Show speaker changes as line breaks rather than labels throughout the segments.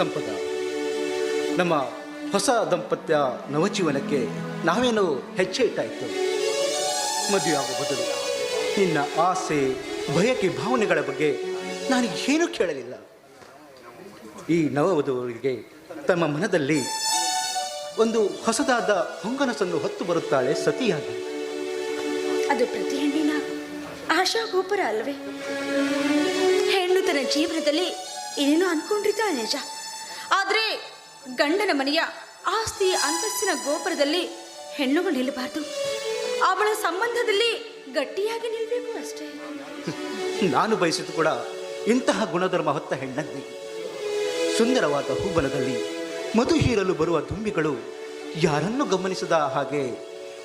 ಸಂಪದ. ನಮ್ಮ ಹೊಸ ದಂಪತ್ಯ ನವಜೀವನಕ್ಕೆ ನಾವೇನು ಹೆಚ್ಚೆ ಇಟ್ಟಾಯಿತು ಮದುವೆಯಾಗುವ ಬದಲು ನಿನ್ನ ಆಸೆ ಬಯಕೆ ಭಾವನೆಗಳ ಬಗ್ಗೆ ನಾನು ಏನು ಕೇಳಲಿಲ್ಲ. ಈ ನವವಧುವರಿಗೆ ತಮ್ಮ ಮನದಲ್ಲಿ ಒಂದು ಹೊಸದಾದ ಹೊಂಗನಸನ್ನು ಹೊತ್ತು ಬರುತ್ತಾಳೆ ಸತಿಯಾಗಿ.
ಅದು ಪ್ರತಿ ಹೆಣ್ಣಿನ ಆಶಾ ಗೋಪುರ ಅಲ್ವೇ? ಹೆಣ್ಣು ತನ್ನ ಜೀವನದಲ್ಲಿ ಏನೇನೋ ಅನ್ಕೊಂಡಿರ್ತಾಳೆ ನಿಜ? ಗಂಡನ ಮನೆಯ ಆಸ್ತಿ ಅಂತಸ್ತಿನ ಗೋಪುರದಲ್ಲಿ ಹೆಣ್ಣುಗಳು ನಿಲ್ಲಬಾರದು. ಅವಳ ಸಂಬಂಧದಲ್ಲಿ ಗಟ್ಟಿಯಾಗಿ ನಿಲ್ಲಬೇಕು ಅಷ್ಟೇ.
ನಾನು ಬಯಸಿದ್ದು ಕೂಡ ಇಂತಹ ಗುಣಧರ್ಮ ಹೊತ್ತ ಹೆಣ್ಣಂತೆ ಸುಂದರವಾದ ಹೂಬಲದಲ್ಲಿ ಮಧು ಹೀರಲು ಬರುವ ದುಂಬಿಗಳು ಯಾರನ್ನು ಗಮನಿಸದ ಹಾಗೆ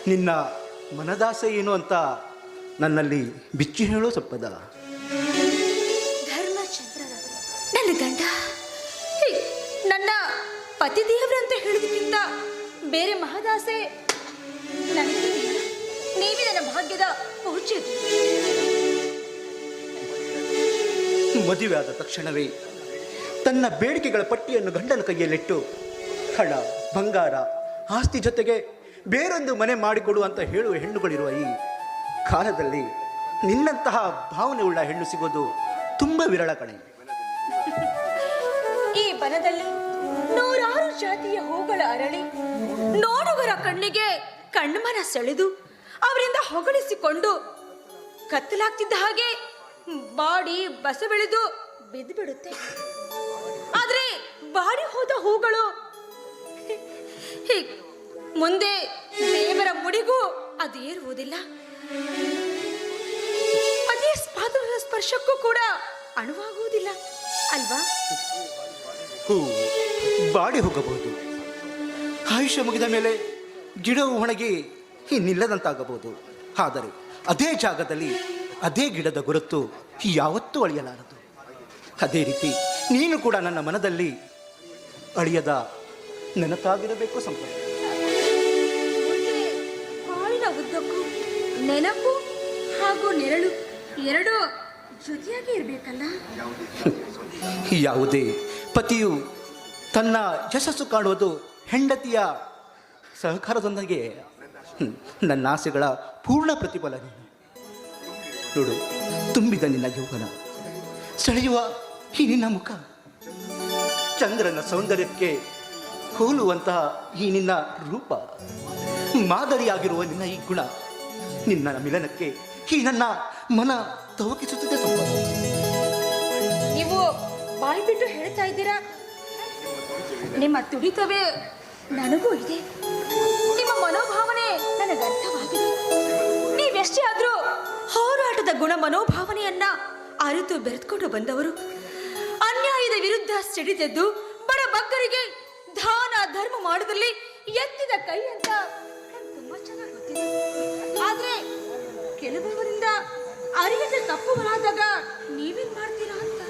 ನಿನ್ನ ಮನದಾಸೆ ಏನು ಅಂತ ನನ್ನಲ್ಲಿ ಬಿಚ್ಚಿ ಹೇಳೋ ಸಪ್ಪದ.
ಪತಿದೇವರು ಅಂತ ಹೇಳೋದಕ್ಕಿಂತ ಬೇರೆ ಮಹದಾಸೆ ನನಗೆ ನೀವೇ ನನ್ನ ಭಾಗ್ಯದ ಪೂಜ್ಯ.
ಮದುವೆಯಾದ ತಕ್ಷಣವೇ ತನ್ನ ಬೇಡಿಕೆಗಳ ಪಟ್ಟಿಯನ್ನು ಗಂಡನ ಕೈಯಲ್ಲಿಟ್ಟು ಹಣ ಬಂಗಾರ ಆಸ್ತಿ ಜೊತೆಗೆ ಬೇರೊಂದು ಮನೆ ಮಾಡಿಕೊಡು ಅಂತ ಹೇಳುವ ಹೆಣ್ಣುಗಳಿರುವ ಈ ಕಾಲದಲ್ಲಿ ನಿನ್ನಂತಹ ಭಾವನೆ ಉಳ್ಳ ಹೆಣ್ಣು ಸಿಗೋದು ತುಂಬ ವಿರಳ ಕಣೆ.
ಈ ಬನದಲ್ಲಿ ನೂರಾರು ಜಾತಿಯ ಹೂಗಳ ಅರಳಿ ನೋಡುಗರ ಕಣ್ಣಿಗೆ ಕಣ್ಮನ ಸೆಳೆದು ಅವರಿಂದ ಹೊಗಳಿಸಿಕೊಂಡು ಕತ್ತಲಾಗ್ತಿದ್ದ ಹಾಗೆ ಬಾಡಿ ಬಸ ಬೆಳೆದು ಬಿದ್ದು ಬಿಡುತ್ತೆ ಆದ್ರೆ ಬಾಡಿ ಹೋದ ಹೂಗಳು ಮುಂದೆ ದೇವರ ಮುಡಿಗೂ ಅದೇರುವುದಿಲ್ಲ ಅದೇ ಪಾದದ ಸ್ಪರ್ಶಕ್ಕೂ ಕೂಡ ಅಣುವಾಗುವುದಿಲ್ಲ, ಅಲ್ವಾ?
ಹೂ, ಬಾಡಿ ಹೋಗಬಹುದು. ಆಯುಷ್ಯ ಮುಗಿದ ಮೇಲೆ ಗಿಡವು ಒಣಗಿ ನಿಲ್ಲದಂತಾಗಬಹುದು ಆದರೆ ಅದೇ ಜಾಗದಲ್ಲಿ ಅದೇ ಗಿಡದ ಗುರುತು ಯಾವತ್ತೂ ಅಳಿಯಲಾರದು. ಅದೇ ರೀತಿ ನೀನು ಕೂಡ ನನ್ನ ಮನದಲ್ಲಿ ಅಳಿಯದ ನೆನಪಾಗಿರಬೇಕು
ಉದ್ದಕ್ಕೂ ನೆನಪು ಹಾಗೂ ನೆರಳು ಎರಡು
ಯಾವುದೇ ಪತಿಯು ತನ್ನ ಯಶಸ್ಸು ಕಾಣುವುದು ಹೆಂಡತಿಯ ಸಹಕಾರದೊಂದಿಗೆ. ನನ್ನ ಆಸೆಗಳ ಪೂರ್ಣ ಪ್ರತಿಫಲ ನೀನು. ನೋಡು, ತುಂಬಿದ ನಿನ್ನ ಯೋಗನ ಸೆಳೆಯುವ ಈ ನಿನ್ನ ಮುಖ. ಚಂದ್ರನ ಸೌಂದರ್ಯಕ್ಕೆ ಹೋಲುವಂತಹ ಈ ನಿನ್ನ ರೂಪ. ಮಾದರಿಯಾಗಿರುವ ನಿನ್ನ ಈ ಗುಣ, ನಿನ್ನ ಮಿಲನಕ್ಕೆ ಈ ನನ್ನ ಮನ ತವಕಿಸುತ್ತದೆ ಸಂಪದ
ನೀವು ಬಾಯಿ ಬಿಟ್ಟು ಹೇಳ್ತಾ ಇದ್ದೀರಾ? ನಿಮ್ಮ ತುಡಿತವೇ ನನಗೂ ಇದೆ. ನಿಮ್ಮ ಮನೋಭಾವನೆ ನನಗೆ ಅರ್ಥವಾಗಿದೆ. ನೀವೆಷ್ಟೇ ಆದರೂ ಹೋರಾಟದ ಗುಣ ಮನೋಭಾವನೆಯನ್ನ ಅರಿತು ಬೆರೆತ್ಕೊಂಡು ಬಂದವರು, ಅನ್ಯಾಯದ ವಿರುದ್ಧ ಸಿಡಿದೆದ್ದು ಬಡ ಬಗ್ಗರಿಗೆ ದಾನ ಧರ್ಮ ಮಾಡೋದ್ರಲ್ಲಿ ಎತ್ತಿದ ಕೈ ಅಂತ ತುಂಬಾ ಚೆನ್ನಾಗಿ ಗೊತ್ತಿದೆ. ಆದ್ರೆ ಕೆಲವರಿಂದ ಅರಿಯದ ತಪ್ಪುಗಳಾದಾಗ ನೀವೇನ್ ಮಾಡ್ತೀರಾ ಅಂತ?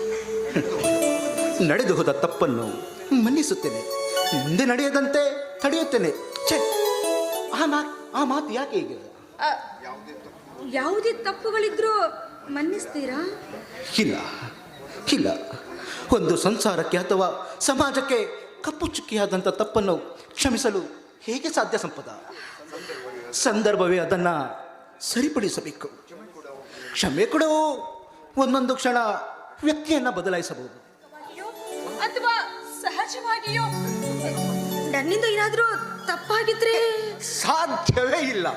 ನಡೆದು ಹೋದ ತಪ್ಪನ್ನು ಮನ್ನಿಸುತ್ತೇನೆ. ಮುಂದೆ ನಡೆಯದಂತೆ ತಡೆಯುತ್ತೇನೆ. ಛೆ ಆ ಮಾತು ಆ ಮಾತು ಯಾಕೆ ಈಗ
ಅ, ಯಾವುದೇ ತಪ್ಪುಗಳಿದ್ರೂ ಮನ್ನಿಸ್ತೀರಾ?
ಇಲ್ಲ ಇಲ್ಲ. ಒಂದು ಸಂಸಾರಕ್ಕೆ ಅಥವಾ ಸಮಾಜಕ್ಕೆ ಕಪ್ಪು ಚುಕ್ಕಿಯಾದಂಥ ತಪ್ಪನ್ನು ಕ್ಷಮಿಸಲು ಹೇಗೆ ಸಾಧ್ಯ ಸಂಪದ? ಸಂದರ್ಭವೇ ಅದನ್ನು ಸರಿಪಡಿಸಬೇಕು. ಕ್ಷಮೆ ಕೂಡ ಒಂದೊಂದು ಕ್ಷಣ ವ್ಯಕ್ತಿಯನ್ನ ಬದಲಾಯಿಸಬಹುದು.
ಅಥವಾ ಸಹಜವಾಗಿಯೋ? ನನ್ನಿಂದ ಏನಾದರೂ ತಪ್ಪಾಗಿದ್ರೆ?
ಸಾಧ್ಯವೇ ಇಲ್ಲ.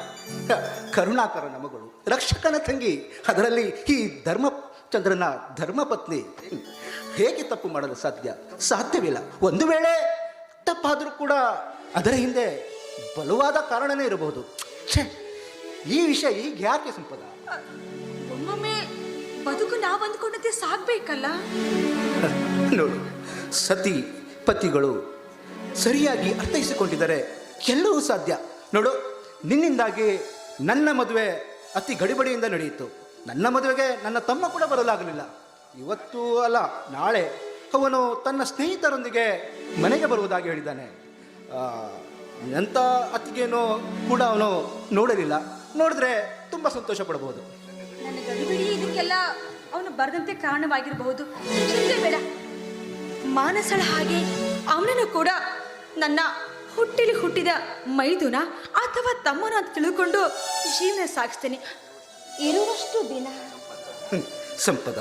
ಕರುಣಾಕರ ನಮಗಳು ರಕ್ಷಕನ ತಂಗಿ ಅದರಲ್ಲಿ ಈ ಧರ್ಮಚಂದ್ರನ ಧರ್ಮಪತ್ನಿ ಹೇಗೆ ತಪ್ಪು ಮಾಡಲು ಸಾಧ್ಯ? ಸಾಧ್ಯವಿಲ್ಲ. ಒಂದು ವೇಳೆ ತಪ್ಪಾದರೂ ಕೂಡ ಅದರ ಹಿಂದೆ ಬಲವಾದ ಕಾರಣನೇ ಇರಬಹುದು. ಛೇ ಈ ವಿಷಯ ಈಗ ಯಾಕೆ ಸಂಪದ?
ಬದುಕು ನಾವು ಅಂದ್ಕೊಂಡಂತೆ ಸಾಗ್ಬೇಕಲ್ಲ
ನೋಡು ಸತಿ ಪತಿಗಳು ಸರಿಯಾಗಿ ಅರ್ಥೈಸಿಕೊಂಡಿದ್ದಾರೆ ಎಲ್ಲವೂ ಸಾಧ್ಯ. ನೋಡು ನಿನ್ನಿಂದಾಗಿ ನನ್ನ ಮದುವೆ ಅತಿ ಗಡಿಬಡಿಯಿಂದ ನಡೆಯಿತು. ನನ್ನ ಮದುವೆಗೆ ನನ್ನ ತಮ್ಮ ಕೂಡ ಬರಲಾಗಲಿಲ್ಲ. ಇವತ್ತು ಅಲ್ಲ ನಾಳೆ ಅವನು ತನ್ನ ಸ್ನೇಹಿತರೊಂದಿಗೆ ಮನೆಗೆ ಬರುವುದಾಗಿ ಹೇಳಿದ್ದಾನೆ. ಎಂಥ ಅತ್ತಿಗೆನೋ ಕೂಡ ಅವನು ನೋಡಲಿಲ್ಲ. ನೋಡಿದ್ರೆ ತುಂಬ ಸಂತೋಷ ಪಡಬಹುದು
ಗಡಿಬಿಡಿ ಇದಕ್ಕೆಲ್ಲ ಅವನು ಬರದಂತೆ ಕಾರಣವಾಗಿರಬಹುದು. ಚಿಂತೆ ಬೇಡ. ಮಾನಸಳ ಹಾಗೆ ಅವನನ್ನು ಕೂಡ ನನ್ನ ಹುಟ್ಟಿಲಿ ಹುಟ್ಟಿದ ಮೈದುನ ಅಥವಾ ತಮ್ಮನ ಅಂತ ತಿಳ್ಕೊಂಡು ಜೀವನ ಸಾಗಿಸ್ತೇನೆ. ಇರುವಷ್ಟು ದಿನ.
ಸಂಪದ.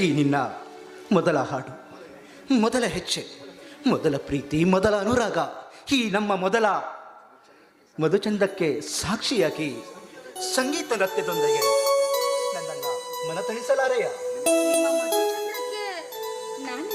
ಈ ನಿನ್ನ ಮೊದಲ ಹಾಡು, ಮೊದಲ ಹೆಚ್ಚೆ ಮೊದಲ ಪ್ರೀತಿ, ಮೊದಲ ಅನುರಾಗ, ಈ ನಮ್ಮ ಮೊದಲ ಮಧುಚಂದಕ್ಕೆ ಸಾಕ್ಷಿಯಾಗಿ ಸಂಗೀತ ನೃತ್ಯದೊಂದಿಗೆ
ಮಧುಚಂದ್ರಕ್ಕೆ ನಾನಿಲ್ಲವೇ